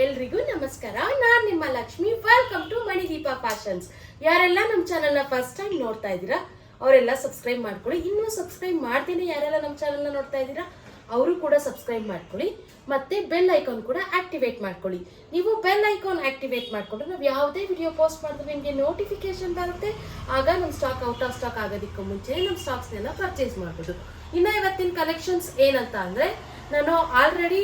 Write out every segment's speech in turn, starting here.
ಎಲ್ರಿಗೂ ನಮಸ್ಕಾರ. ನಾನು ನಿಮ್ಮ Lakshmi. Welcome to Manideepa fashions ಯಾರೆಲ್ಲ ನಮ್ಮ ಚಾನಲ್ನ ಫಸ್ಟ್ ಟೈಮ್ ನೋಡ್ತಾ ಇದ್ದೀರಾ, ಅವರೆಲ್ಲ ಸಬ್ಸ್ಕ್ರೈಬ್ ಮಾಡ್ಕೊಳ್ಳಿ. ಇನ್ನೂ ಸಬ್ಸ್ಕ್ರೈಬ್ ಮಾಡ್ತೀನಿ ಯಾರೆಲ್ಲ ನಮ್ಮ ಚಾನಲ್ನ ನೋಡ್ತಾ ಇದ್ದೀರಾ ಅವರು ಕೂಡ ಸಬ್ಸ್ಕ್ರೈಬ್ ಮಾಡ್ಕೊಳ್ಳಿ. ಮತ್ತೆ ಬೆಲ್ ಐಕಾನ್ ಕೂಡ ಆಕ್ಟಿವೇಟ್ ಮಾಡ್ಕೊಳ್ಳಿ. ನೀವು ಬೆಲ್ ಐಕಾನ್ ಆಕ್ಟಿವೇಟ್ ಮಾಡ್ಕೊಂಡ್ರೆ ನಾವು ಯಾವುದೇ ವಿಡಿಯೋ ಪೋಸ್ಟ್ ಮಾಡಿದ್ರೆ ನಿಮಗೆ ನೋಟಿಫಿಕೇಶನ್ ಬರುತ್ತೆ. ಆಗ ನಮ್ಮ ಸ್ಟಾಕ್ ಔಟ್ ಆಫ್ ಸ್ಟಾಕ್ ಆಗೋದಕ್ಕೂ ಮುಂಚೆ ನಮ್ಮ ಸ್ಟಾಕ್ಸ್ನೆಲ್ಲ ಪರ್ಚೇಸ್ ಮಾಡ್ಬೋದು. ಇನ್ನು ಇವತ್ತಿನ ಕಲೆಕ್ಷನ್ಸ್ ಏನಂತ ಅಂದರೆ, ನಾನು ಆಲ್ರೆಡಿ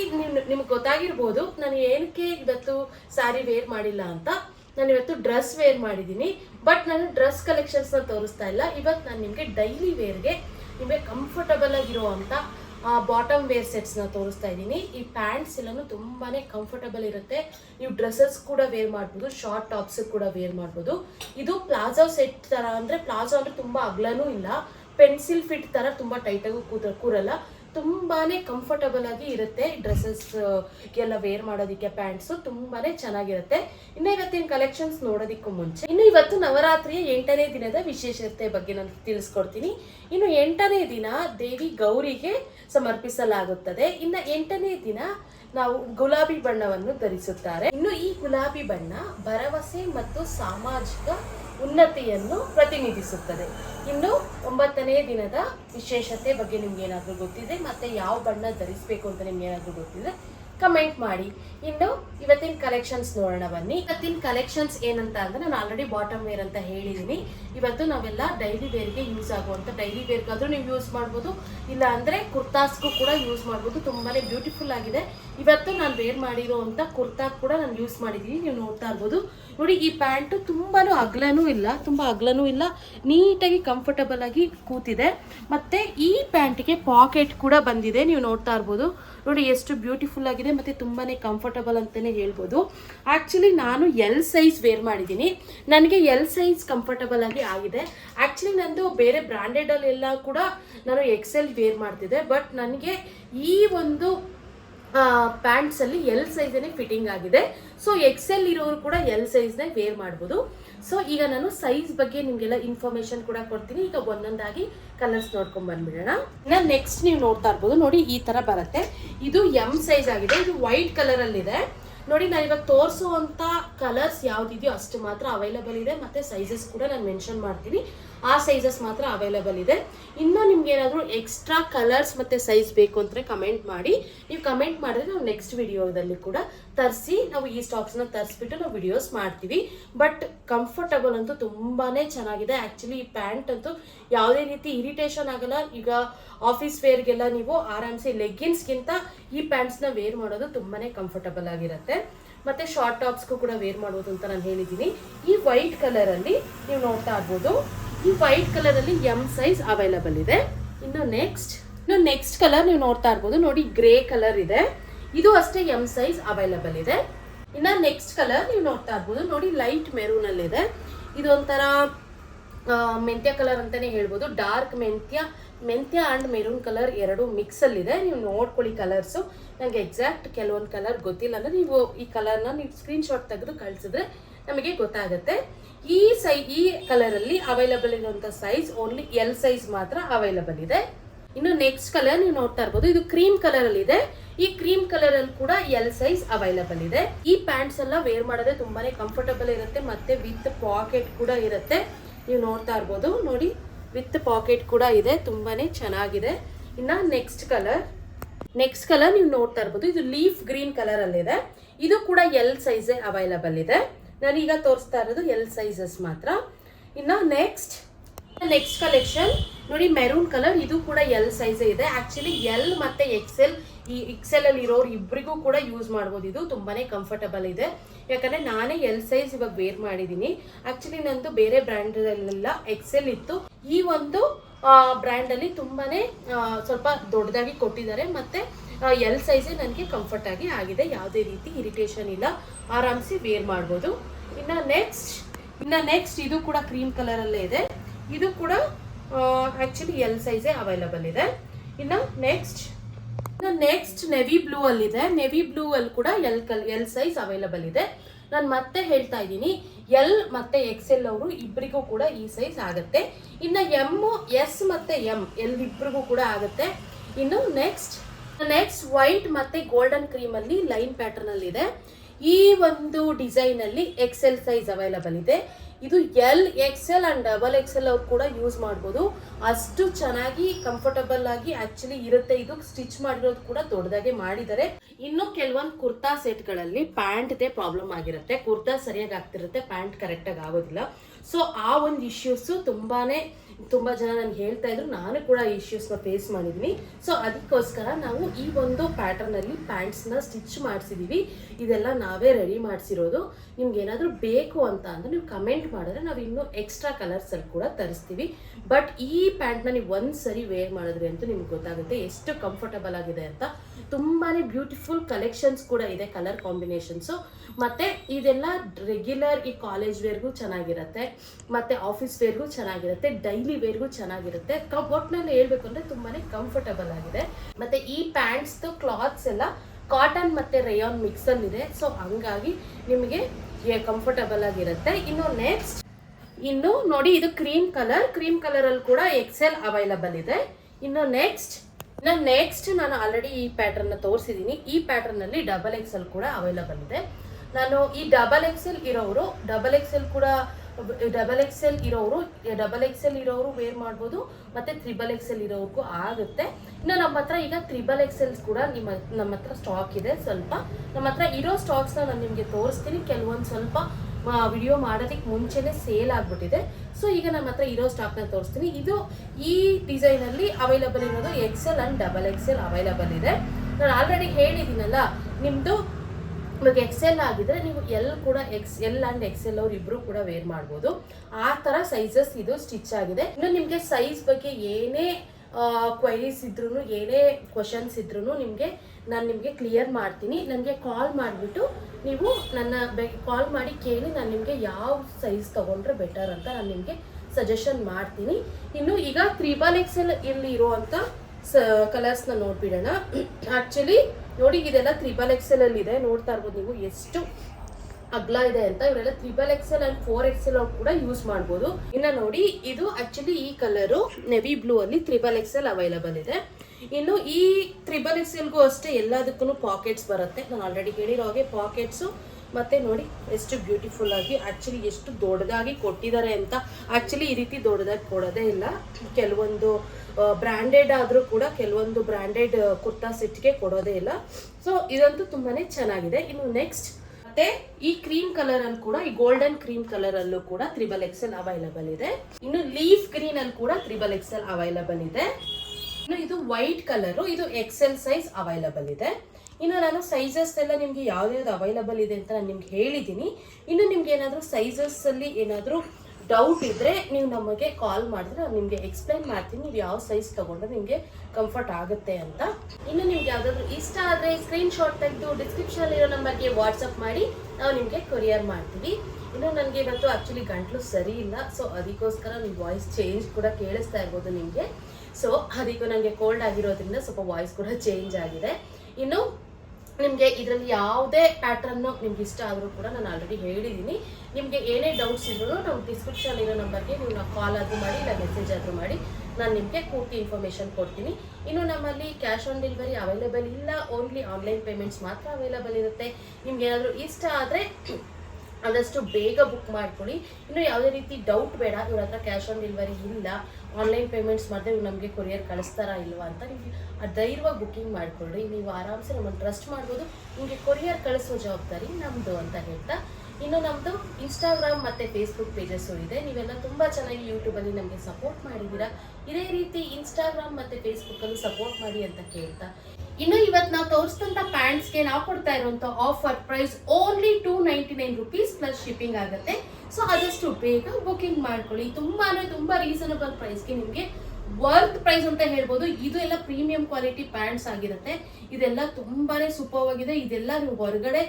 ನಿಮ್ಗೆ ಗೊತ್ತಾಗಿರ್ಬೋದು, ನಾನು ಏನಕ್ಕೆ ಇವತ್ತು ಸ್ಯಾರಿ ವೇರ್ ಮಾಡಿಲ್ಲ ಅಂತ. ನಾನು ಇವತ್ತು ಡ್ರೆಸ್ ವೇರ್ ಮಾಡಿದ್ದೀನಿ. ಬಟ್ ನಾನು ಡ್ರೆಸ್ ಕಲೆಕ್ಷನ್ಸ್ನ ತೋರಿಸ್ತಾ ಇಲ್ಲ. ಇವತ್ತು ನಾನು ನಿಮಗೆ ಡೈಲಿ ವೇರ್ಗೆ ನಿಮಗೆ ಕಂಫರ್ಟಬಲ್ ಆಗಿರುವಂಥ ಬಾಟಮ್ ವೇರ್ ಸೆಟ್ಸ್ನ ತೋರಿಸ್ತಾ ಇದ್ದೀನಿ. ಈ ಪ್ಯಾಂಟ್ಸ್ ಎಲ್ಲನೂ ತುಂಬಾ ಕಂಫರ್ಟಬಲ್ ಇರುತ್ತೆ. ನೀವು ಡ್ರೆಸ್ಸಸ್ ಕೂಡ ವೇರ್ ಮಾಡ್ಬೋದು ಶಾರ್ಟ್ ಟಾಪ್ಸ್ ಕೂಡ ವೇರ್ ಮಾಡ್ಬೋದು. ಇದು ಪ್ಲಾಜೋ ಸೆಟ್ ಥರ ಅಂದರೆ ಪ್ಲಾಜೋ ಅಂದರೆ ತುಂಬ ಅಗ್ಲನೂ ಇಲ್ಲ. ಪೆನ್ಸಿಲ್ ಫಿಟ್ ಥರ ತುಂಬ ಟೈಟಾಗೂ ಕೂತ ಕೂರಲ್ಲ. ತುಂಬಾನೇ ಕಂಫರ್ಟಬಲ್ ಆಗಿ ಇರುತ್ತೆ. ಡ್ರೆಸ್ಸಸ್ ಎಲ್ಲ ವೇರ್ ಮಾಡೋದಕ್ಕೆ ಪ್ಯಾಂಟ್ಸು ತುಂಬಾನೇ ಚೆನ್ನಾಗಿರುತ್ತೆ. ಇನ್ನು ಇವತ್ತಿನ ಕಲೆಕ್ಷನ್ಸ್ ನೋಡೋದಕ್ಕೂ ಮುಂಚೆ, ಇನ್ನು ಇವತ್ತು ನವರಾತ್ರಿಯ ಎಂಟನೇ ದಿನದ ವಿಶೇಷತೆ ಬಗ್ಗೆ ನಾನು ತಿಳಿಸ್ಕೊಡ್ತೀನಿ. ಇನ್ನು ಎಂಟನೇ ದಿನ ದೇವಿ ಗೌರಿಗೆ ಸಮರ್ಪಿಸಲಾಗುತ್ತದೆ. ಇನ್ನು ಎಂಟನೇ ದಿನ ನಾವು ಗುಲಾಬಿ ಬಣ್ಣವನ್ನು ಧರಿಸುತ್ತಾರೆ. ಇನ್ನು ಈ ಗುಲಾಬಿ ಬಣ್ಣ ಭರವಸೆ ಮತ್ತು ಸಾಮಾಜಿಕ ಉನ್ನತಿಯನ್ನು ಪ್ರತಿನಿಧಿಸುತ್ತದೆ. ಇನ್ನು ಒಂಬತ್ತನೇ ದಿನದ ವಿಶೇಷತೆ ಬಗ್ಗೆ ನಿಮ್ಗೆ ಏನಾದರೂ ಗೊತ್ತಿದೆ? ಮತ್ತೆ ಯಾವ ಬಣ್ಣ ಧರಿಸಬೇಕು ಅಂತ ನಿಮ್ಗೆ ಏನಾದರೂ ಗೊತ್ತಿದೆ? ಕಮೆಂಟ್ ಮಾಡಿ. ಇನ್ನು ಇವತ್ತಿನ ಕಲೆಕ್ಷನ್ಸ್ ನೋಡೋಣ ಬನ್ನಿ. ಇವತ್ತಿನ ಕಲೆಕ್ಷನ್ಸ್ ಏನಂತ ಅಂದ್ರೆ ನಾನು ಆಲ್ರೆಡಿ ಬಾಟಮ್ ವೇರ್ ಅಂತ ಹೇಳಿದ್ದೀನಿ ಇವತ್ತು ನಾವೆಲ್ಲ ಡೈಲಿ ವೇರ್ಗೆ ಯೂಸ್ ಆಗುವಂಥ ಡೈಲಿ ವೇರ್ಗಾದ್ರೂ ನೀವು ಯೂಸ್ ಮಾಡ್ಬೋದು. ಇಲ್ಲ ಅಂದ್ರೆ ಕುರ್ತಾಸ್ಗೂ ಕೂಡ ಯೂಸ್ ಮಾಡ್ಬೋದು. ತುಂಬಾನೇ ಬ್ಯೂಟಿಫುಲ್ ಆಗಿದೆ. ಇವತ್ತು ನಾನು ವೇರ್ ಅಂತ ಕುರ್ತಾ ಕೂಡ ನಾನು ಯೂಸ್ ಮಾಡಿದ್ದೀನಿ ನೀವು ನೋಡ್ತಾ ಇರ್ಬೋದು. ನೋಡಿ, ಈ ಪ್ಯಾಂಟು ತುಂಬಾನು ಅಗ್ಲನೂ ಇಲ್ಲ, ತುಂಬ ಅಗ್ಲನೂ ಇಲ್ಲ, ನೀಟಾಗಿ ಕಂಫರ್ಟಬಲ್ ಆಗಿ ಕೂತಿದೆ. ಮತ್ತೆ ಈ ಪ್ಯಾಂಟಿಗೆ ಪಾಕೆಟ್ ಕೂಡ ಬಂದಿದೆ, ನೀವು ನೋಡ್ತಾ ಇರ್ಬೋದು. ನೋಡಿ, ಎಷ್ಟು ಬ್ಯೂಟಿಫುಲ್ ಆಗಿದೆ, ಮತ್ತೆ ತುಂಬಾನೇ ಕಂಫರ್ಟಬಲ್ ಅಂತಲೇ ಹೇಳ್ಬೋದು. ಆ್ಯಕ್ಚುಲಿ ನಾನು ಎಲ್ ಸೈಜ್ ವೇರ್ ಮಾಡಿದ್ದೀನಿ. ನನಗೆ ಎಲ್ ಸೈಜ್ ಕಂಫರ್ಟಬಲ್ ಆಗಿ ಆಗಿದೆ. ಆ್ಯಕ್ಚುಲಿ ನಂದು ಬೇರೆ ಬ್ರ್ಯಾಂಡೆಡಲ್ಲೆಲ್ಲ ಕೂಡ ನಾನು ಎಕ್ಸೆಲ್ ವೇರ್ ಮಾಡ್ತಿದ್ದೆ ಬಟ್ ನನಗೆ ಈ ಒಂದು ಪ್ಯಾಂಟ್ಸ್ ಅಲ್ಲಿ ಎಲ್ ಸೈಜನೇ ಫಿಟ್ಟಿಂಗ್ ಆಗಿದೆ. ಸೊ ಎಕ್ಸೆಲ್ ಇರೋರು ಕೂಡ ಎಲ್ ಸೈಜ್ನೇ ವೇರ್ ಮಾಡ್ಬೋದು. ಸೊ ಈಗ ನಾನು ಸೈಜ್ ಬಗ್ಗೆ ನಿಮಗೆಲ್ಲ ಇನ್ಫಾರ್ಮೇಶನ್ ಕೂಡ ಕೊಡ್ತೀನಿ. ಈಗ ಒಂದೊಂದಾಗಿ ಕಲರ್ಸ್ ನೋಡ್ಕೊಂಡ್ ಬಂದ್ಬಿಡೋಣ. ನೆಕ್ಸ್ಟ್ ನೀವು ನೋಡ್ತಾ ಇರ್ಬೋದು. ನೋಡಿ ಈ ತರ ಬರುತ್ತೆ. ಇದು ಎಂ ಸೈಜ್ ಆಗಿದೆ. ಇದು ವೈಟ್ ಕಲರ್ ಅಲ್ಲಿ ಇದೆ ನೋಡಿ, ನಾನು ಇವಾಗ ತೋರಿಸುವಂತ ಕಲರ್ಸ್ ಯಾವ್ದಿದೆಯೋ ಅಷ್ಟು ಮಾತ್ರ ಅವೈಲಬಲ್ ಇದೆ. ಮತ್ತು ಸೈಜಸ್ ಕೂಡ ನಾನು ಮೆನ್ಷನ್ ಮಾಡ್ತೀನಿ. ಆ ಸೈಜಸ್ ಮಾತ್ರ ಅವೈಲಬಲ್ ಇದೆ. ಇನ್ನೂ ನಿಮ್ಗೆ ಏನಾದರೂ ಎಕ್ಸ್ಟ್ರಾ ಕಲರ್ಸ್ ಮತ್ತೆ ಸೈಜ್ ಬೇಕು ಅಂದರೆ ಕಮೆಂಟ್ ಮಾಡಿ. ನೀವು ಕಮೆಂಟ್ ಮಾಡಿದ್ರೆ ನಾವು ನೆಕ್ಸ್ಟ್ ವಿಡಿಯೋದಲ್ಲಿ ಕೂಡ ತರಿಸಿ, ನಾವು ಈ ಸ್ಟಾಕ್ಸ್ನ ತರಿಸ್ಬಿಟ್ಟು ನಾವು ವಿಡಿಯೋಸ್ ಮಾಡ್ತೀವಿ. ಬಟ್ ಕಂಫರ್ಟಬಲ್ ಅಂತೂ ತುಂಬಾನೇ ಚೆನ್ನಾಗಿದೆ. ಆ್ಯಕ್ಚುಲಿ ಈ ಪ್ಯಾಂಟ್ ಅಂತೂ ಯಾವುದೇ ರೀತಿ ಇರಿಟೇಷನ್ ಆಗಲ್ಲ. ಈಗ ಆಫೀಸ್ ವೇರ್ಗೆಲ್ಲ ನೀವು ಆರಾಮ್ಸೆ ಲೆಗ್ಗಿನ್ಸ್ಗಿಂತ ಈ ಪ್ಯಾಂಟ್ಸ್ನ ವೇರ್ ಮಾಡೋದು ತುಂಬಾನೇ ಕಂಫರ್ಟಬಲ್ ಆಗಿರುತ್ತೆ. ಮತ್ತೆ ಶಾರ್ಟ್ ಟಾಪ್ಸ್ಗೂ ಕೂಡ ವೇರ್ ಮಾಡ್ಬೋದು ಅಂತ ನಾನು ಹೇಳಿದ್ದೀನಿ. ಈ ವೈಟ್ ಕಲರಲ್ಲಿ ನೀವು ನೋಡ್ತಾ ಇರ್ಬೋದು. ಈ ವೈಟ್ ಕಲರ್ ಅಲ್ಲಿ ಎಂ ಸೈಜ್ ಅವೈಲಬಲ್ ಇದೆ. ಇನ್ನು ನೆಕ್ಸ್ಟ್ ಇನ್ನು ನೆಕ್ಸ್ಟ್ ಕಲರ್ ನೀವು ನೋಡ್ತಾ ಇರ್ಬೋದು. ನೋಡಿ ಗ್ರೇ ಕಲರ್ ಇದೆ. ಇದು ಅಷ್ಟೇ ಎಂ ಸೈಜ್ ಅವೈಲಬಲ್ ಇದೆ. ಇನ್ನ ನೆಕ್ಸ್ಟ್ ಕಲರ್ ನೀವು ನೋಡ್ತಾ ಇರ್ಬೋದು. ನೋಡಿ ಲೈಟ್ ಮೆರೂನ್ ಅಲ್ಲಿ ಇದೆ ಇದು ಒಂಥರ ಆ, ಮೆಂತ್ಯ ಕಲರ್ ಅಂತಾನೆ ಹೇಳ್ಬೋದು. ಡಾರ್ಕ್ ಮೆಂತ್ಯ ಮೆಂತ್ಯ ಆ್ಯಂಡ್ ಮೆರೂನ್ ಕಲರ್ ಎರಡು ಮಿಕ್ಸಲ್ಲಿದೆ ನೀವು ನೋಡ್ಕೊಳ್ಳಿ ಕಲರ್ಸು ನನಗೆ ಎಕ್ಸಾಕ್ಟ್ ಕೆಲವೊಂದು ಕಲರ್ ಗೊತ್ತಿಲ್ಲ ಅಂದರೆ ನೀವು ಈ ಕಲರ್ನ ನೀವು ಸ್ಕ್ರೀನ್ಶಾಟ್ ತೆಗೆದು ಕಳಿಸಿದ್ರೆ ನಮಗೆ ಗೊತ್ತಾಗುತ್ತೆ. ಈ ಸೈ, ಈ ಕಲರಲ್ಲಿ ಅವೈಲಬಲ್ ಇರುವಂಥ ಸೈಜ್ ಓನ್ಲಿ ಎಲ್ ಸೈಜ್ ಮಾತ್ರ ಅವೈಲಬಲ್ ಇದೆ. ಇನ್ನು ನೆಕ್ಸ್ಟ್ ಕಲರ್ ನೀವು ನೋಡ್ತಾ ಇರ್ಬೋದು. ಇದು ಕ್ರೀಮ್ ಕಲರ್ ಅಲ್ಲಿ ಇದೆ. ಈ ಕ್ರೀಮ್ ಕಲರ್ ಅಲ್ಲಿ ಕೂಡ ಎಲ್ ಸೈಜ್ ಅವೈಲಬಲ್ ಇದೆ. ಈ ಪ್ಯಾಂಟ್ಸ್ ಎಲ್ಲ ವೇರ್ ಮಾಡೋದೇ ತುಂಬಾನೇ ಕಂಫರ್ಟಬಲ್ ಇರುತ್ತೆ. ಮತ್ತೆ ವಿತ್ ಪಾಕೆಟ್ ಕೂಡ ಇರುತ್ತೆ. ನೀವು ನೋಡ್ತಾ ಇರ್ಬೋದು. ನೋಡಿ. ವಿತ್ ಪಾಕೆಟ್ ಕೂಡ ಇದೆ, ತುಂಬಾನೇ ಚೆನ್ನಾಗಿದೆ. ಇನ್ನ ನೆಕ್ಸ್ಟ್ ಕಲರ್ ನೆಕ್ಸ್ಟ್ ಕಲರ್ ನೀವು ನೋಡ್ತಾ ಇರ್ಬೋದು, ಇದು ಲೀಫ್ ಗ್ರೀನ್ ಕಲರ್ ಅಲ್ಲಿ ಇದೆ ಇದು ಕೂಡ ಎಲ್ ಸೈಜ್ ಅವೈಲಬಲ್ ಇದೆ. ನಾನೀಗ ತೋರಿಸ್ತಾ ಇರೋದು ಎಲ್ ಸೈಜಸ್ ಮಾತ್ರ. ಇನ್ನ ನೆಕ್ಸ್ಟ್ ನೆಕ್ಸ್ಟ್ ಕಲೆಕ್ಷನ್ ನೋಡಿ ಮೆರೂನ್ ಕಲರ್ ಇದು ಕೂಡ ಎಲ್ ಸೈಜ್ ಇದೆ. ಆಕ್ಚುಲಿ ಎಲ್ ಮತ್ತೆ ಎಕ್ಸೆಲ್ ಈ ಎಕ್ಸೆಲ್ ಅಲ್ಲಿ ಇರೋರು ಇಬ್ಬರಿಗೂ ಕೂಡ ಯೂಸ್ ಮಾಡ್ಬೋದು. ಇದು ತುಂಬಾನೇ ಕಂಫರ್ಟಬಲ್ ಇದೆ. ಯಾಕಂದ್ರೆ ನಾನೇ ಎಲ್ ಸೈಜ್ ಇವಾಗ ವೇರ್ ಮಾಡಿದ್ದೀನಿ ಆಕ್ಚುಲಿ ನಂದು ಬೇರೆ ಬ್ರ್ಯಾಂಡ್ ಎಕ್ಸೆಲ್ ಇತ್ತು. ಈ ಒಂದು ಬ್ರ್ಯಾಂಡ್ ಅಲ್ಲಿ ತುಂಬಾನೇ ಸ್ವಲ್ಪ ದೊಡ್ಡದಾಗಿ ಕೊಟ್ಟಿದ್ದಾರೆ. ಮತ್ತೆ ಎಲ್ ಸೈಜೇ ನನಗೆ ಕಂಫರ್ಟ್ ಆಗಿ ಆಗಿದೆ. ಯಾವುದೇ ರೀತಿ ಇರಿಟೇಷನ್ ಇಲ್ಲ. ಆರಾಮ್ಸಿ ವೇರ್ ಮಾಡ್ಬೋದು. ಇನ್ನ ನೆಕ್ಸ್ಟ್ ಇನ್ನ ನೆಕ್ಸ್ಟ್ ಇದು ಕೂಡ ಕ್ರೀಮ್ ಕಲರ್ ಅಲ್ಲೇ ಇದೆ. ಇದು ಕೂಡ ಆಕ್ಚುಲಿ ಎಲ್ ಸೈಜೇ ಅವೈಲಬಲ್ ಇದೆ. ಇನ್ನು ನೆಕ್ಸ್ಟ್ ಇನ್ನು ನೆಕ್ಸ್ಟ್ ನೆವಿ ಬ್ಲೂ ಅಲ್ಲಿದೆ. ನೆವಿ ಬ್ಲೂ ಅಲ್ಲಿ ಕೂಡ ಎಲ್ ಕಲ್ ಎಲ್ ಸೈಜ್ ಅವೈಲಬಲ್ ಇದೆ. ನಾನು ಮತ್ತೆ ಹೇಳ್ತಾ ಇದ್ದೀನಿ ಎಲ್ ಮತ್ತೆ ಎಲ್ ಅವರು ಇಬ್ಬರಿಗೂ ಕೂಡ ಈ ಸೈಜ್ ಆಗುತ್ತೆ. ಇನ್ನು ಎಂ ಎಸ್ ಮತ್ತೆ ಎಂ ಎಲ್ ಇಬ್ಬರಿಗೂ ಕೂಡ ಆಗುತ್ತೆ. ಇನ್ನು ನೆಕ್ಸ್ಟ್ ನೆಕ್ಸ್ಟ್ ವೈಟ್ ಮತ್ತೆ ಗೋಲ್ಡನ್ ಕ್ರೀಮ್ ಅಲ್ಲಿ ಲೈನ್ ಪ್ಯಾಟರ್ನ್ ಅಲ್ಲಿ ಇದೆ ಈ ಒಂದು ಡಿಸೈನ್ ಅಲ್ಲಿ ಎಕ್ಸೆಲ್ ಸೈಜ್ ಅವೈಲಬಲ್ ಇದೆ. ಇದು L XL and double XL ಅವ್ರು ಕೂಡ ಯೂಸ್ ಮಾಡ್ಬೋದು. ಅಷ್ಟು ಚೆನ್ನಾಗಿ ಕಂಫರ್ಟಬಲ್ ಆಗಿ ಆಕ್ಚುಲಿ ಇರುತ್ತೆ. ಇದು ಸ್ಟಿಚ್ ಮಾಡಿರೋದು ಕೂಡ ದೊಡ್ಡದಾಗಿ ಮಾಡಿದ್ದಾರೆ. ಇನ್ನು ಕೆಲವೊಂದು ಕುರ್ತಾ ಸೆಟ್ಗಳಲ್ಲಿ ಪ್ಯಾಂಟ್ದೇ ಪ್ರಾಬ್ಲಮ್ ಆಗಿರುತ್ತೆ. ಕುರ್ತಾ ಸರಿಯಾಗಿ ಆಗ್ತಿರುತ್ತೆ ಪ್ಯಾಂಟ್ ಕರೆಕ್ಟಾಗಿ ಆಗೋದಿಲ್ಲ. ಸೊ ಆ ಒಂದು ಇಶ್ಯೂಸು ತುಂಬಾನೇ ತುಂಬ ಜನ ನನ್ಗೆ ಹೇಳ್ತಾ ಇದ್ರು, ನಾನು ಕೂಡ ಈ ಇಶ್ಯೂಸ್ನ ಫೇಸ್ ಮಾಡಿದ್ವಿ. ಸೊ ಅದಕ್ಕೋಸ್ಕರ ನಾವು ಈ ಒಂದು ಪ್ಯಾಟರ್ನಲ್ಲಿ ಪ್ಯಾಂಟ್ಸ್ನ ಸ್ಟಿಚ್ ಮಾಡಿಸಿದ್ದೀವಿ ಇದೆಲ್ಲ ನಾವೇ ರೆಡಿ ಮಾಡಿಸಿರೋದು. ನಿಮ್ಗೆ ಏನಾದರೂ ಬೇಕು ಅಂತ ಅಂದ್ರೆ ನೀವು ಕಮೆಂಟ್ ಮಾಡಿದ್ರೆ ನಾವು ಇನ್ನೂ ಎಕ್ಸ್ಟ್ರಾ ಕಲರ್ಸಲ್ಲಿ ಕೂಡ ತರಿಸ್ತೀವಿ. ಬಟ್ ಈ ಪ್ಯಾಂಟ್ನ ನೀವು ಒಂದು ಸರಿ ವೇರ್ ಮಾಡಿದ್ರಿ ಅಂತ ನಿಮ್ಗೆ ಗೊತ್ತಾಗುತ್ತೆ ಎಷ್ಟು ಕಂಫರ್ಟಬಲ್ ಆಗಿದೆ ಅಂತ. ತುಂಬಾ ಬ್ಯೂಟಿಫುಲ್ ಕಲೆಕ್ಷನ್ಸ್ ಕೂಡ ಇದೆ ಕಲರ್ ಕಾಂಬಿನೇಷನ್ಸು ಮತ್ತು ಇದೆಲ್ಲ ರೆಗ್ಯುಲರ್ ಈ ಕಾಲೇಜ್ ವೇರ್ಗೂ ಚೆನ್ನಾಗಿರುತ್ತೆ. ಮತ್ತೆ ಆಫೀಸ್ ವೇರ್ಗೂ ಚೆನ್ನಾಗಿರುತ್ತೆ. ಡೈಲಿ ವೇರ್ಗೂ ಚೆನ್ನಾಗಿರುತ್ತೆ. ಕಬೋರ್ಟ್ನಲ್ಲಿ ಒಟ್ಟಿನಲ್ಲಿ ಹೇಳ್ಬೇಕು ಅಂದರೆ ತುಂಬಾ ಕಂಫರ್ಟಬಲ್ ಆಗಿದೆ. ಮತ್ತು ಈ ಪ್ಯಾಂಟ್ಸ್ದು ಕ್ಲಾತ್ಸ್ ಎಲ್ಲ ಕಾಟನ್ ಮತ್ತು ರೇಯಾನ್ ಮಿಕ್ಸಲ್ಲಿದೆ ಸೊ ಹಂಗಾಗಿ ನಿಮಗೆ ಕಂಫರ್ಟಬಲ್ ಆಗಿರುತ್ತೆ. ಇನ್ನು ನೆಕ್ಸ್ಟ್ ಇನ್ನು ನೋಡಿ ಇದು ಕ್ರೀಮ್ ಕಲರ್ ಕ್ರೀಮ್ ಕಲರ್ ಅಲ್ಲಿ ಕೂಡ ಎಕ್ಸೆಲ್ ಅವೈಲಬಲ್ ಇದೆ. ಇನ್ನು ನೆಕ್ಸ್ಟ್ ಇನ್ನು ನೆಕ್ಸ್ಟ್ ನಾನು ಆಲ್ರೆಡಿ ಈ ಪ್ಯಾಟರ್ನ್ ತೋರಿಸಿದ್ದೀನಿ ಈ ಪ್ಯಾಟರ್ನ್ ಅಲ್ಲಿ ಡಬಲ್ ಎಕ್ಸೆಲ್ ಕೂಡ ಅವೈಲಬಲ್ ಇದೆ. ನಾನು ಈ ಡಬಲ್ ಎಕ್ಸೆಲ್ ಇರೋರು ಡಬಲ್ ಎಕ್ಸೆಲ್ ಕೂಡ ಡಬಲ್ ಎಕ್ಸ್ ಎಲ್ ಇರೋರು ಡಬಲ್ ಎಕ್ಸ್ ಎಲ್ ಇರೋರು ವೇರ್ ಮಾಡ್ಬೋದು, ಮತ್ತೆ ತ್ರಿಬಲ್ ಎಕ್ಸ್ ಎಲ್ ಇರೋರ್ಗೂ ಆಗುತ್ತೆ. ಇನ್ನು ನಮ್ಮ ಹತ್ರ ಈಗ ತ್ರಿಬಲ್ ಎಕ್ಸೆಲ್ಸ್ ಕೂಡ ನಿಮ್ಮ, ನಮ್ಮ ಹತ್ರ ಸ್ಟಾಕ್ ಇದೆ ಸ್ವಲ್ಪ. ನಮ್ಮ ಹತ್ರ ಇರೋ ಸ್ಟಾಕ್ಸ್ನ ನಾನು ನಿಮಗೆ ತೋರಿಸ್ತೀನಿ. ಕೆಲವೊಂದು ಸ್ವಲ್ಪ ವಿಡಿಯೋ ಮಾಡೋದಕ್ಕೆ ಮುಂಚೆನೆ ಸೇಲ್ ಆಗಿಬಿಟ್ಟಿದೆ. ಸೊ ಈಗ ನಮ್ಮ ಹತ್ರ ಇರೋ ಸ್ಟಾಕ್ನ ತೋರಿಸ್ತೀನಿ. ಇದು ಈ ಡಿಸೈನಲ್ಲಿ ಅವೈಲಬಲ್ ಇರೋದು XL and double XL available ಇದೆ. ನಾನು ಆಲ್ರೆಡಿ ಹೇಳಿದ್ದೀನಲ್ಲ ನಿಮ್ಮದು ಇವಾಗ ಎಕ್ಸೆಲ್ ಆಗಿದ್ರೆ ನೀವು ಎಲ್ ಕೂಡ ಎಕ್ಸ್ ಎಲ್ ಅಂಡ್ ಎಕ್ಸೆಲ್ ಅವ್ರು ಇಬ್ರು ಕೂಡ ವೇರ್ ಮಾಡ್ಬೋದು. ಆ ಥರ ಸೈಜಸ್ ಇದು ಸ್ಟಿಚ್ ಆಗಿದೆ. ಇನ್ನು ನಿಮಗೆ ಸೈಜ್ ಬಗ್ಗೆ ಏನೇ ಕ್ವೈರೀಸ್ ಇದ್ರೂ ಏನೇ ಕ್ವಶನ್ಸ್ ಇದ್ರೂ ನಿಮಗೆ ನಾನು ನಿಮಗೆ ಕ್ಲಿಯರ್ ಮಾಡ್ತೀನಿ. ನನಗೆ ಕಾಲ್ ಮಾಡಿಬಿಟ್ಟು ನೀವು ನನ್ನ ಕಾಲ್ ಮಾಡಿ ಕೇಳಿ ನಾನು ನಿಮಗೆ ಯಾವ ಸೈಜ್ ತೊಗೊಂಡ್ರೆ ಬೆಟರ್ ಅಂತ ನಾನು ನಿಮಗೆ ಸಜೆಷನ್ ಮಾಡ್ತೀನಿ. ಇನ್ನು ಈಗ ತ್ರಿಬಲ್ ಎಕ್ಸೆಲ್ ಇಲ್ಲಿ ಇರುವಂಥ ಸ ಕಲರ್ಸ್ನ ನೋಡ್ಬಿಡೋಣ. ಆ್ಯಕ್ಚುಲಿ ನೋಡಿ, ಇದೆಲ್ಲ ತ್ರಿಬಲ್ ಎಕ್ಸೆಲ್ ಅಲ್ಲಿ ಇದೆ ನೋಡ್ತಾ ಇರ್ಬೋದು ನೀವು ಎಷ್ಟು ಅಗ್ಲ ಇದೆ ಅಂತ. ಇವರೆಲ್ಲ triple XL and four XL ಅವ್ರು ಕೂಡ ಯೂಸ್ ಮಾಡ್ಬೋದು. ಇನ್ನ ನೋಡಿ, ಇದು ಆಕ್ಚುಲಿ ಈ ಕಲರು ನೆವಿ ಬ್ಲೂ ಅಲ್ಲಿ ತ್ರಿಬಲ್ ಎಕ್ಸೆಲ್ ಅವೈಲಬಲ್ ಇದೆ. ಇನ್ನು ಈ ತ್ರಿಬಲ್ ಎಕ್ಸೆಲ್ಗೂ ಅಷ್ಟೇ ಎಲ್ಲದಕ್ಕೂ ಪಾಕೆಟ್ಸ್ ಬರುತ್ತೆ. ನಾನು ಆಲ್ರೆಡಿ ಹೇಳಿರೋ ಹಾಗೆ ಪಾಕೆಟ್ಸು ಮತ್ತೆ ನೋಡಿ, ಎಷ್ಟು ಬ್ಯೂಟಿಫುಲ್ ಆಗಿ ಆಕ್ಚುಲಿ ಎಷ್ಟು ದೊಡ್ಡದಾಗಿ ಕೊಟ್ಟಿದ್ದಾರೆ ಅಂತ. ಆಕ್ಚುಲಿ ಈ ರೀತಿ ದೊಡ್ಡದಾಗಿ ಕೊಡೋದೇ ಇಲ್ಲ. ಕೆಲವೊಂದು ಬ್ರ್ಯಾಂಡೆಡ್ ಆದರೂ ಕೂಡ ಕೆಲವೊಂದು ಬ್ರ್ಯಾಂಡೆಡ್ ಕುರ್ತಾ ಸೆಟ್ಗೆ ಕೊಡೋದೇ ಇಲ್ಲ. ಸೊ ಇದಂತೂ ತುಂಬಾ ಚೆನ್ನಾಗಿದೆ. ಇನ್ನು ನೆಕ್ಸ್ಟ್ ಮತ್ತೆ ಈ ಕ್ರೀಮ್ ಕಲರ್ ಅಲ್ಲಿ ಕೂಡ, ಈ ಗೋಲ್ಡನ್ ಕ್ರೀಮ್ ಕಲರ್ ಅಲ್ಲೂ ಕೂಡ ತ್ರಿಬಲ್ ಎಕ್ಸೆಲ್ ಅವೈಲಬಲ್ ಇದೆ. ಇನ್ನು ಲೀಫ್ ಗ್ರೀನ್ ಅಲ್ಲಿ ಕೂಡ ತ್ರಿಬಲ್ ಎಕ್ಸೆಲ್ ಅವೈಲಬಲ್ ಇದೆ. ಇನ್ನು ಇದು ವೈಟ್ ಕಲರು ಇದು ಎಕ್ಸೆಲ್ ಸೈಜ್ ಅವೈಲಬಲ್ ಇದೆ. ಇನ್ನು ನಾನು ಸೈಜಸ್ ಎಲ್ಲ ನಿಮಗೆ ಯಾವ್ದ್ಯಾವ್ದು ಅವೈಲಬಲ್ ಇದೆ ಅಂತ ನಾನು ನಿಮ್ಗೆ ಹೇಳಿದ್ದೀನಿ ಇನ್ನು ನಿಮ್ಗೆ ಏನಾದರೂ ಸೈಜಸ್ ಅಲ್ಲಿ ಏನಾದರೂ ಡೌಟ್ ಇದ್ರೆ ನೀವು ನಮಗೆ ಕಾಲ್ ಮಾಡಿದ್ರೆ ನಾನು ನಿಮಗೆ ಎಕ್ಸ್ಪ್ಲೈನ್ ಮಾಡ್ತೀನಿ ನೀವು ಯಾವ ಸೈಜ್ ತಗೊಂಡ್ರೆ ನಿಮಗೆ ಕಂಫರ್ಟ್ ಆಗುತ್ತೆ ಅಂತ. ಇನ್ನು ನಿಮ್ಗೆ ಯಾವ್ದಾದ್ರು ಇಷ್ಟ ಆದರೆ ಸ್ಕ್ರೀನ್ ಶಾಟ್ ತೆಗೆದು ಡಿಸ್ಕ್ರಿಪ್ಷನ್ ಇರೋ ನಂಬರ್ಗೆ ವಾಟ್ಸಪ್ ಮಾಡಿ, ನಾವು ನಿಮಗೆ ಕೊರಿಯರ್ ಮಾಡ್ತೀವಿ. ಇನ್ನು ನನಗೆ ಇವತ್ತು ಆ್ಯಕ್ಚುಲಿ ಗಂಟ್ಲು ಸರಿ ಇಲ್ಲ ಸೊ ಅದಕ್ಕೋಸ್ಕರ ನಿಮ್ಮ ವಾಯ್ಸ್ ಚೇಂಜ್ ಕೂಡ ಕೇಳಿಸ್ತಾ ಇರ್ಬೋದು ನಿಮಗೆ. ಸೊ ಅದಕ್ಕೂ ನನಗೆ ಕೋಲ್ಡ್ ಆಗಿರೋದ್ರಿಂದ ಸ್ವಲ್ಪ ವಾಯ್ಸ್ ಕೂಡ ಚೇಂಜ್ ಆಗಿದೆ. ಇನ್ನು ನಿಮಗೆ ಇದರಲ್ಲಿ ಯಾವುದೇ ಪ್ಯಾಟರ್ನ್ ನಿಮ್ಗೆ ಇಷ್ಟ ಆದರೂ ಕೂಡ ನಾನು ಆಲ್ರೆಡಿ ಹೇಳಿದ್ದೀನಿ ನಿಮಗೆ ಏನೇ ಡೌಟ್ಸ್ ಇದ್ರೂ ನಾವು ಡಿಸ್ಕ್ರಿಪ್ಷನ್ ಇರೋ ನಂಬರ್ಗೆ ನೀವು ನಾವು ಕಾಲ್ ಆದರೂ ಮಾಡಿ, ಇಲ್ಲ ಮೆಸೇಜ್ ಆದರೂ ಮಾಡಿ, ನಾನು ನಿಮಗೆ ಪೂರ್ತಿ ಇನ್ಫಾರ್ಮೇಷನ್ ಕೊಡ್ತೀನಿ. ಇನ್ನು ನಮ್ಮಲ್ಲಿ ಕ್ಯಾಶ್ ಆನ್ ಡೆಲಿವರಿ ಅವೈಲೇಬಲ್ ಇಲ್ಲ ಓನ್ಲಿ ಆನ್ಲೈನ್ ಪೇಮೆಂಟ್ಸ್ ಮಾತ್ರ ಅವೈಲೇಬಲ್ ಇರುತ್ತೆ. ನಿಮ್ಗೆ ಏನಾದರೂ ಇಷ್ಟ ಆದರೆ ಆದಷ್ಟು ಬೇಗ ಬುಕ್ ಮಾಡ್ಕೊಳ್ಳಿ. ಇನ್ನು ಯಾವುದೇ ರೀತಿ ಡೌಟ್ ಬೇಡ, ಇವ್ರ ಹತ್ರ ಕ್ಯಾಶ್ ಆನ್ ಡೆಲಿವರಿ ಇಲ್ಲ ಆನ್ಲೈನ್ ಪೇಮೆಂಟ್ಸ್ ಮಾಡಿದ್ರೆ ಇವ್ರು ನಮಗೆ ಕೊರಿಯರ್ ಕಳಿಸ್ತಾರಾ ಇಲ್ವಾ ಅಂತ ನಿಮಗೆ ಧೈರ್ಯವಾಗಿ ಬುಕ್ಕಿಂಗ್ ಮಾಡ್ಕೊಳ್ಳಿ. ನೀವು ಆರಾಮ್ಸೆ ನಮ್ಮನ್ನು ಟ್ರಸ್ಟ್ ಮಾಡ್ಬೋದು. ನಿಮಗೆ ಕೊರಿಯರ್ ಕಳಿಸೋ ಜವಾಬ್ದಾರಿ ನಮ್ಮದು ಅಂತ ಹೇಳ್ತಾ. ಇನ್ನು ನಮ್ಮದು ಇನ್ಸ್ಟಾಗ್ರಾಮ್ ಮತ್ತು ಫೇಸ್ಬುಕ್ ಪೇಜಸ್ಸು ಇದೆ. ನೀವೆಲ್ಲ ತುಂಬ ಚೆನ್ನಾಗಿ ಯೂಟ್ಯೂಬಲ್ಲಿ ನಮಗೆ ಸಪೋರ್ಟ್ ಮಾಡಿದ್ದೀರಾ. ಇದೇ ರೀತಿ ಇನ್ಸ್ಟಾಗ್ರಾಮ್ ಮತ್ತು ಫೇಸ್ಬುಕ್ಕಲ್ಲೂ ಸಪೋರ್ಟ್ ಮಾಡಿ ಅಂತ ಕೇಳ್ತಾ. ಇನ್ನು ಇವತ್ತು ನಾವು ತೋರಿಸಿದಂಥ ಪ್ಯಾಂಟ್ಸ್ಗೆ ನಾವು ಕೊಡ್ತಾ ಇರುವಂಥ offer price only two ninety nine rupees plus shipping ಆಗುತ್ತೆ. ಸೊ ಆದಷ್ಟು ಬೇಗ ಬುಕಿಂಗ್ ಮಾಡ್ಕೊಳ್ಳಿ. ತುಂಬಾ ತುಂಬ ರೀಸನಬಲ್ ಪ್ರೈಸ್ಗೆ ನಿಮಗೆ ವರ್ತ್ ಪ್ರೈಸ್ ಅಂತ ಹೇಳ್ಬೋದು. ಇದು ಎಲ್ಲ ಪ್ರೀಮಿಯಂ ಕ್ವಾಲಿಟಿ ಪ್ಯಾಂಟ್ಸ್ ಆಗಿರುತ್ತೆ. ಇದೆಲ್ಲ ತುಂಬಾನೇ ಸೂಪರ್ ಆಗಿದೆ. ಇದೆಲ್ಲ ನೀವು ಹೊರಗಡೆ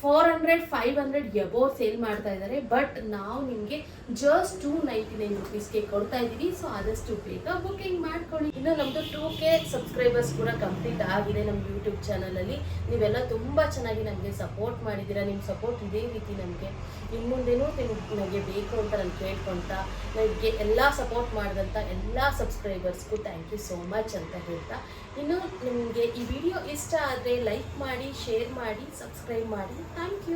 four hundred five hundred above sale ಮಾಡ್ತಾ ಇದ್ದಾರೆ. ಬಟ್ ನಾವು ನಿಮಗೆ ಜಸ್ಟ್ ಟೂ ನೈಂಟಿ ನೈನ್ ರುಪೀಸ್ಗೆ ಕೊಡ್ತಾ ಇದ್ದೀವಿ ಸೊ ಆದಷ್ಟು ಬೇಗ ಬುಕಿಂಗ್ ಮಾಡ್ಕೊಳ್ಳಿ. ಇನ್ನು ನಮ್ಮದು ಟೂ ಕೆ ಸಬ್ಸ್ಕ್ರೈಬರ್ಸ್ ಕೂಡ ಕಂಪ್ಲೀಟ್ ಆಗಿದೆ ನಮ್ಮ ಯೂಟ್ಯೂಬ್ ಚಾನಲಲ್ಲಿ ನೀವೆಲ್ಲ ತುಂಬ ಚೆನ್ನಾಗಿ ನಮಗೆ ಸಪೋರ್ಟ್ ಮಾಡಿದ್ದೀರಾ. ನಿಮ್ಮ ಸಪೋರ್ಟ್ ಇದೇ ರೀತಿ ನಮಗೆ. ಇನ್ನು ಮುಂದೆನೂ ನಿಮ್ಗೆ ನನಗೆ ಬೇಕು ಅಂತ ನಾನು ಕೇಳ್ಕೊಳ್ತಾ ನನಗೆ ಎಲ್ಲ ಸಪೋರ್ಟ್ ಮಾಡಿದಂಥ ಎಲ್ಲ ಸಬ್ಸ್ಕ್ರೈಬರ್ಸ್ಗೂ ಥ್ಯಾಂಕ್ ಯು ಸೋ ಮಚ್ ಅಂತ ಹೇಳ್ತಾ. ಇನ್ನು ನಿಮಗೆ ಈ ವಿಡಿಯೋ ಇಷ್ಟ ಆದರೆ ಲೈಕ್ ಮಾಡಿ ಶೇರ್ ಮಾಡಿ ಸಬ್ಸ್ಕ್ರೈಬ್ ಮಾಡಿ. Thank you